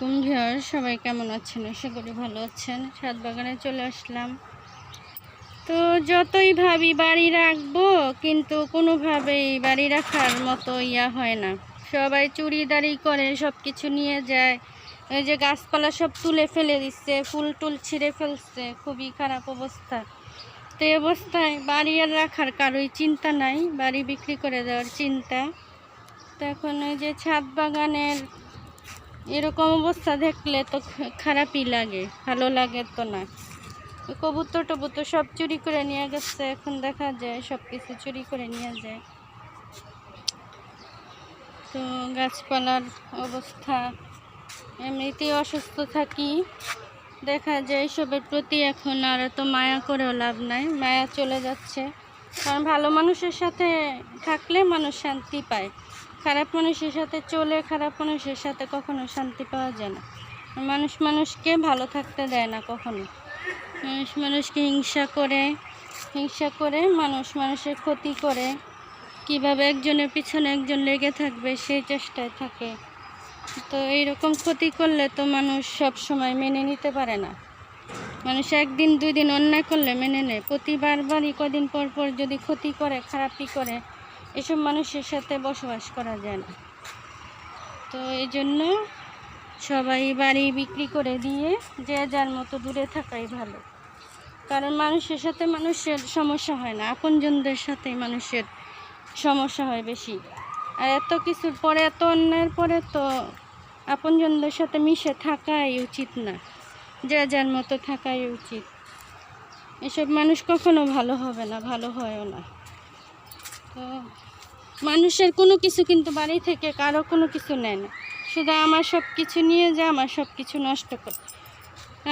আলাইকুম ভিউয়ার সবাই কেমন আছেন? আশা করি ভালো আছেন। ছাদ বাগানে চলে আসলাম। তো যতই ভাবি বাড়ি রাখব, কিন্তু কোনোভাবেই বাড়ি রাখার মতো ইয়া হয় না। সবাই চুরিদারি করে সব কিছু নিয়ে যায়। এই যে গাছপালা সব তুলে ফেলে দিচ্ছে, ফুল টুল ছিঁড়ে ফেলছে, খুবই খারাপ অবস্থা। তো এই অবস্থায় বাড়ি আর রাখার কারোই চিন্তা নাই, বাড়ি বিক্রি করে দেওয়ার চিন্তা। তো এখন ওই যে ছাদ বাগানের এরকম অবস্থা দেখলে তো খারাপই লাগে, ভালো লাগে তো না। কবুতর টবুতর সব চুরি করে নিয়ে গেছে, এখন দেখা যায় সব কিছু চুরি করে নিয়ে যায়। তো গাছপালার অবস্থা, এমনিতেই অসুস্থ থাকি। দেখা যায় এসবের প্রতি এখন আর তো মায়া করেও লাভ নাই, মায়া চলে যাচ্ছে। কারণ ভালো মানুষের সাথে থাকলে মানুষ শান্তি পায়। খারাপ মানুষের সাথে চলে, খারাপ মানুষের সাথে কখনো শান্তি পাওয়া যায় না। মানুষ মানুষকে ভালো থাকতে দেয় না কখনো। মানুষ মানুষকে হিংসা করে হিংসা করে মানুষ মানুষের ক্ষতি করে। কীভাবে একজনের পিছনে একজন লেগে থাকবে সেই চেষ্টায় থাকে। তো এইরকম ক্ষতি করলে তো মানুষ সব সময় মেনে নিতে পারে না। মানুষ একদিন দুই দিন অন্যায় করলে মেনে নেয়। প্রতিবারবারই কদিন পর পর যদি ক্ষতি করে, খারাপই করে এসব মানুষের সাথে বসবাস করা যায় না। তো এই জন্য সবাই বাড়ি বিক্রি করে দিয়ে যে যার মতো দূরে থাকাই ভালো। কারণ মানুষের সাথে মানুষের সমস্যা হয় না, আপনজনদের সাথে মানুষের সমস্যা হয় বেশি। আর এত কিছুর পরে, এত অন্যায়ের পরে তো আপনজনদের সাথে মিশে থাকাই উচিত না। যে যার মতো থাকাই উচিত। এসব মানুষ কখনো ভালো হবে না, ভালো হয়ও না। তো মানুষের কোনো কিছু কিন্তু বাড়ি থেকে কারও কোনো কিছু নেয় না। শুধু আমার সব কিছু নিয়ে যায় আমার সব কিছু নষ্ট করে।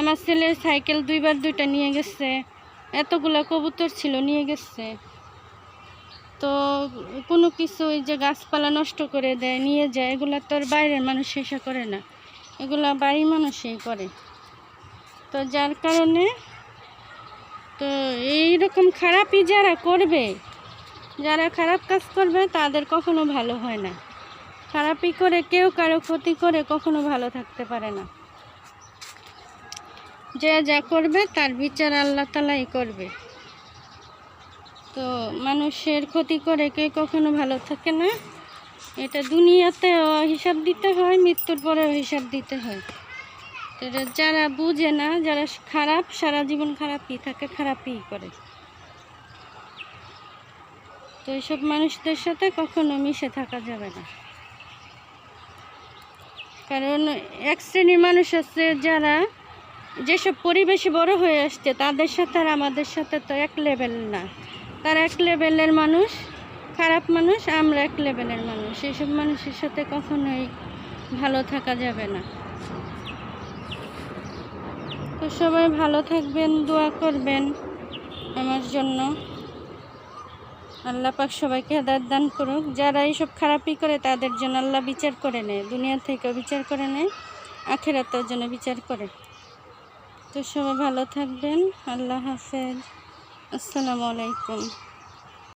আমার ছেলের সাইকেল দুইবার দুইটা নিয়ে গেছে, এতগুলো কবুতর ছিল নিয়ে গেছে। তো কোনো কিছু ওই যে গাছপালা নষ্ট করে দেয়, নিয়ে যায়, এগুলো তো আর বাইরের মানুষ এসে করে না। এগুলা বাড়ির মানুষই করে। তো যার কারণে তো এইরকম খারাপই যারা করবে যারা খারাপ কাজ করবে, তাদের কখনো ভালো হয় না। খারাপই করে কেউ কারও ক্ষতি করে কখনো ভালো থাকতে পারে না। যে যা করবে, তার বিচার আল্লাহ তালাই করবে। তো মানুষের ক্ষতি করে কেউ কখনো ভালো থাকে না। এটা দুনিয়াতে হিসাব দিতে হয়, মৃত্যুর পরেও হিসাব দিতে হয়। যারা বুঝে না, যারা খারাপ, সারা জীবন খারাপই থাকে, খারাপই করে। তো এইসব মানুষদের সাথে কখনো মিশে থাকা যাবে না। কারণ এক শ্রেণির মানুষ আছে যারা যেসব পরিবেশে বড় হয়ে আসছে, তাদের সাথে আর আমাদের সাথে তো এক লেভেল না। তারা এক লেভেলের মানুষ, খারাপ মানুষ, আমরা এক লেভেলের মানুষ। এইসব মানুষের সাথে কখনোই ভালো থাকা যাবে না। তো সবাই ভালো থাকবেন, দোয়া করবেন আমার জন্য। আল্লাহ পাক সবাইকে হেদায়ত দান করুক। যারা এইসব খারাপই করে, তাদের জন্য আল্লাহ বিচার করে নেয়। দুনিয়া থেকেও বিচার করে নেয় আখেরাতের জন্য বিচার করে। তো সবাই ভালো থাকবেন। আল্লাহ হাফেজ। আসসালামু আলাইকুম।